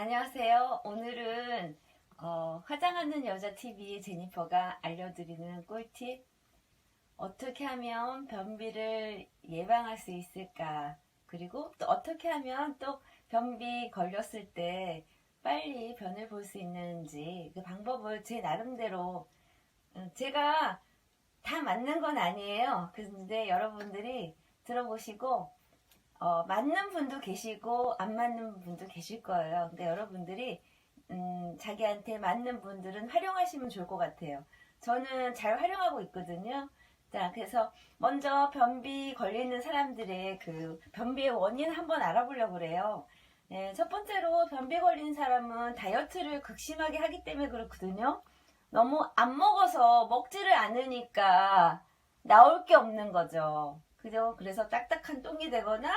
안녕하세요. 오늘은 어, 화장하는 여자 TV의 제니퍼가 알려드리는 꿀팁 어떻게 하면 변비를 예방할 수 있을까 그리고 또 어떻게 하면 또 변비 걸렸을 때 빨리 변을 볼 수 있는지 그 방법을 제 나름대로 음, 제가 다 맞는 건 아니에요. 그런데 여러분들이 들어보시고 어, 맞는 분도 계시고 안 맞는 분도 계실 거예요. 근데 여러분들이 음, 자기한테 맞는 분들은 활용하시면 좋을 것 같아요. 저는 잘 활용하고 있거든요. 자, 그래서 먼저 변비 걸리는 사람들의 그 변비의 원인 한번 알아보려고 그래요. 네, 첫 번째로 변비 걸린 사람은 다이어트를 극심하게 하기 때문에 그렇거든요. 너무 안 먹어서 먹지를 않으니까 나올 게 없는 거죠. 그죠? 그래서 딱딱한 똥이 되거나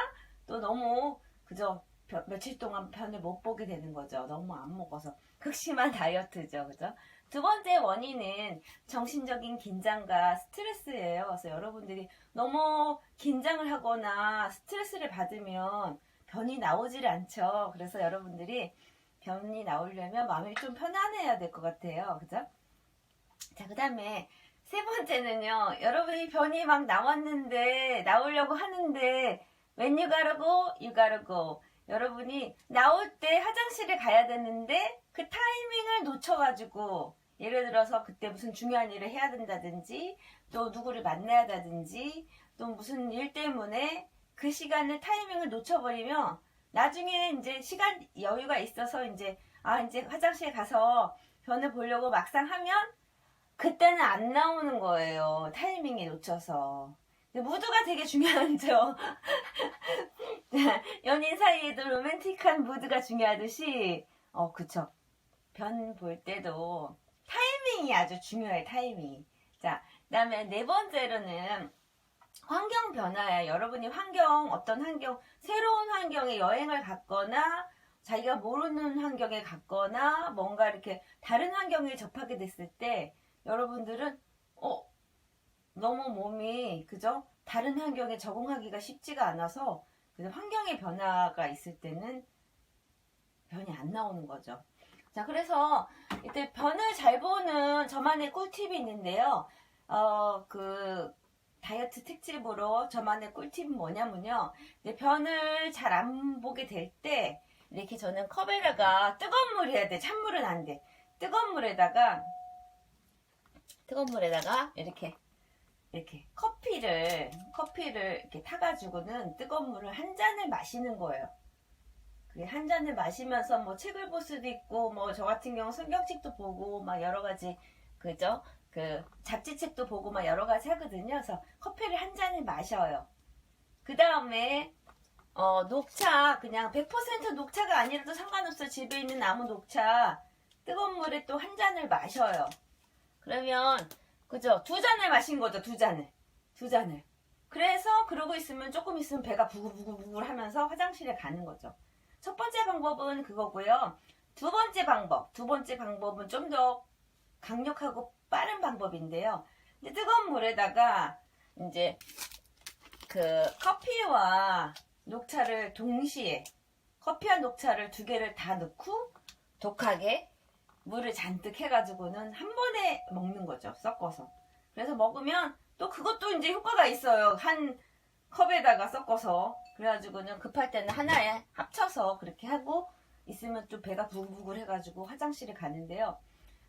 또 너무 그죠? 벼- 며칠 동안 변을 못 보게 되는 거죠. 너무 안 먹어서. 극심한 다이어트죠. 그죠? 두 번째 원인은 정신적인 긴장과 스트레스예요. 그래서 여러분들이 너무 긴장을 하거나 스트레스를 받으면 변이 나오질 않죠. 그래서 여러분들이 변이 나오려면 마음이 좀 편안해야 될 것 같아요. 그죠? 자, 그 다음에 세 번째는요, 여러분이 변이 막 나왔는데, 나오려고 하는데, you gotta go. 여러분이 나올 때 화장실에 가야 되는데, 그 타이밍을 놓쳐가지고, 예를 들어서 그때 무슨 중요한 일을 해야 된다든지, 또 누구를 만나야 하든지, 또 무슨 일 때문에 그 시간을, 타이밍을 놓쳐버리면, 나중에 이제 시간 여유가 있어서 이제, 아, 이제 화장실 가서 변을 보려고 막상 하면, 그때는 안 나오는 거예요. 타이밍에 놓쳐서. 무드가 되게 중요하죠. 연인 사이에도 로맨틱한 무드가 중요하듯이, 어, 그쵸. 변 볼 때도 타이밍이 아주 중요해, 타이밍. 자, 그 다음에 네 번째로는 환경 변화야. 여러분이 환경, 어떤 환경, 새로운 환경에 여행을 갔거나, 자기가 모르는 환경에 갔거나, 뭔가 이렇게 다른 환경에 접하게 됐을 때, 여러분들은 어 너무 몸이 그죠 다른 환경에 적응하기가 쉽지가 않아서 환경의 변화가 있을 때는 변이 안 나오는 거죠. 자 그래서 이때 변을 잘 보는 저만의 꿀팁이 있는데요. 어 그 다이어트 특집으로 저만의 꿀팁은 뭐냐면요. 변을 잘 안 보게 될 때 이렇게 저는 컵에다가 뜨거운 물이어야 돼. 찬물은 안 돼. 뜨거운 물에다가 뜨거운 물에다가 이렇게 이렇게 커피를 커피를 이렇게 타가지고는 뜨거운 물을 한 잔을 마시는 거예요. 그게 한 잔을 마시면서 뭐 책을 볼 수도 있고 뭐 저 같은 경우 성경책도 보고 막 여러 가지 그죠? 그 잡지책도 보고 막 여러 가지 하거든요. 그래서 커피를 한 잔을 마셔요. 그 다음에 어 녹차 그냥 100% 녹차가 아니라도 상관없어 집에 있는 아무 녹차 뜨거운 물에 또 한 잔을 마셔요. 그러면 그죠? 두 잔을 마신 거죠. 두 잔을. 두 잔을. 그래서 그러고 있으면 조금 있으면 배가 부글부글부글 하면서 화장실에 가는 거죠. 첫 번째 방법은 그거고요. 두 번째 방법. 두 번째 방법은 좀 더 강력하고 빠른 방법인데요. 뜨거운 물에다가 이제 그 커피와 녹차를 동시에 커피와 녹차를 두 개를 다 넣고 독하게 물을 잔뜩 해가지고는 한 번에 먹는 거죠. 섞어서. 그래서 먹으면 또 그것도 이제 효과가 있어요. 한 컵에다가 섞어서. 그래가지고는 급할 때는 하나에 합쳐서 그렇게 하고 있으면 또 배가 부글부글 해가지고 화장실에 가는데요.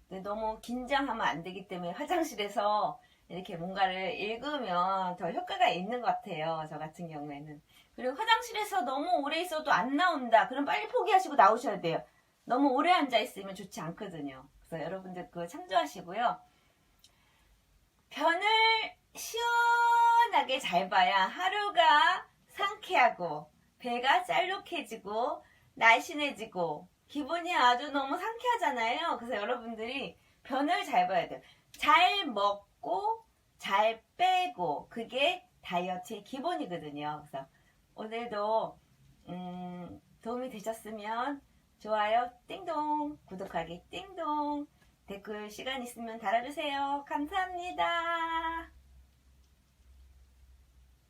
근데 너무 긴장하면 안 되기 때문에 화장실에서 이렇게 뭔가를 읽으면 더 효과가 있는 것 같아요. 저 같은 경우에는. 그리고 화장실에서 너무 오래 있어도 안 나온다. 그럼 빨리 포기하시고 나오셔야 돼요. 너무 오래 앉아 있으면 좋지 않거든요. 그래서 여러분들 그거 참조하시고요. 변을 시원하게 잘 봐야 하루가 상쾌하고 배가 짤록해지고 날씬해지고 기분이 아주 너무 상쾌하잖아요. 그래서 여러분들이 변을 잘 봐야 돼요. 잘 먹고 잘 빼고 그게 다이어트의 기본이거든요. 그래서 오늘도 음, 도움이 되셨으면 좋아요 띵동. 구독하기 띵동. 댓글 시간 있으면 달아주세요. 감사합니다